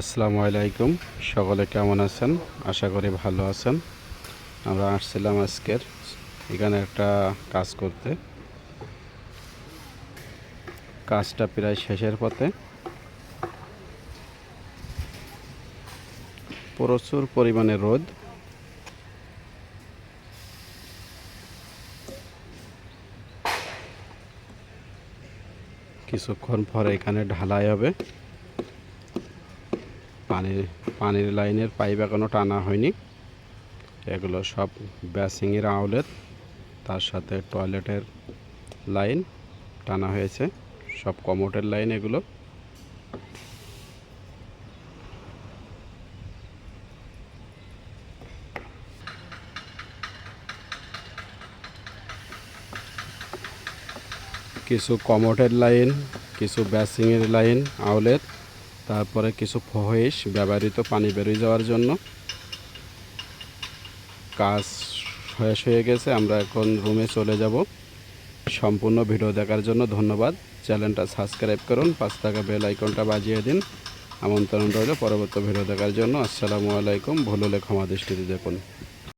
আসসালামু আলাইকুম। সকলে কেমন আছেন? আশা করি ভালো আছেন। আমরা আসছিলাম আজকের এখানে একটা কাজ করতে। কাজটা প্রায় শেষের পথে। প্রচুর পরিমাণে রোদ। কিছুক্ষণ পরে এখানে ঢালাই হবে। পানির পানির লাইনের পাইপ এখনও টানা হয়নি। এগুলো সব ব্যাসিংয়ের আউলেট তার সাথে টয়লেটের লাইন টানা হয়েছে। সব কমোটের লাইন এগুলো। কিছু কমোটের লাইন, কিছু ব্যাসিংয়ের লাইন আউলেট তারপরে কিছু ফহেস ব্যবহৃত পানি বেরিয়ে যাওয়ার জন্য। কাজ শেষ হয়ে গেছে, আমরা এখন রুমে চলে যাব। সম্পূর্ণ ভিডিও দেখার জন্য ধন্যবাদ। চ্যানেলটা সাবস্ক্রাইব করুন পাঁচ টাকা বেল আইকনটা বাজিয়ে দিন। আমন্ত্রণ রইল পরবর্তী ভিডিও দেখার জন্য। আসসালামু আলাইকুম, ভুল হলে ক্ষমা দৃষ্টিতে দেখুন।